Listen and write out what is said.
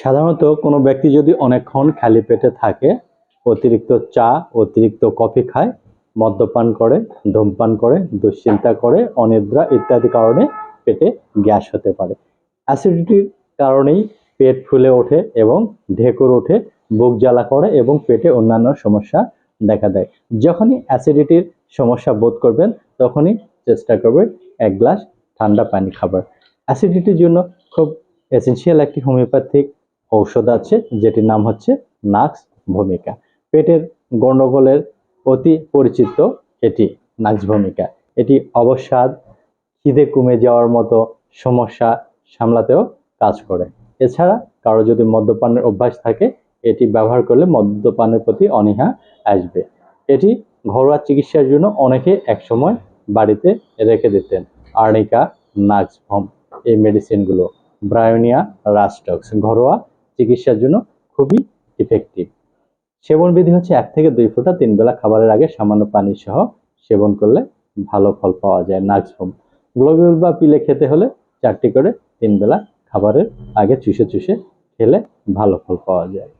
সাধারণত কোনো ব্যক্তি যদি অনেকক্ষণ খালি পেটে থাকে, অতিরিক্ত চা, অতিরিক্ত কফি খায়, মদ্যপান করে, ধূমপান করে, দুশ্চিন্তা করে, অনিদ্রা ইত্যাদি কারণে পেটে গ্যাস হতে পারে। অ্যাসিডিটির কারণেই পেট ফুলে ওঠে এবং ঢেকুর ওঠে, বুক জ্বালা করে এবং পেটে অন্যান্য সমস্যা দেখা দেয়। যখনই অ্যাসিডিটির সমস্যা বোধ করবেন, তখনই চেষ্টা করবেন এক গ্লাস ঠান্ডা পানি খাবার। অ্যাসিডিটির জন্য খুব এসেনশিয়াল একটি হোমিওপ্যাথিক ঔষধ আছে, যেটির নাম হচ্ছে নাক্স ভূমিকা। পেটের গণ্ডগোলের অতি পরিচিত এটি নাক্স ভূমিকা। এটি অবসাদ, খিদে কমে যাওয়ার মতো সমস্যা সামলাতেও কাজ করে। এছাড়া কারও যদি মদ্যপানের অভ্যাস থাকে, এটি ব্যবহার করলে মদ্যপানের প্রতি অনীহা আসবে। এটি ঘরোয়া চিকিৎসার জন্য অনেকে একসময় বাড়িতে রেখে দিতেন। আর্নিকা নাক্সভম এই মেডিসিনগুলো ব্রায়োনিয়া রাস্টক্স, ঘরোয়া চিকিৎসার জন্য খুবই ইফেক্টিভ সেবন বিধি হচ্ছে এক থেকে দুই ফোঁটা তিন বেলা খাবারের আগে সামান্য পানি সহ সেবন করলে ভালো ফল পাওয়া যায় নাক্সভম গ্লোবিউল বা পিলে খেতে হলে চারটি করে তিন বেলা খাবারের আগে চুষে চুষে খেলে ভালো ফল পাওয়া যায়।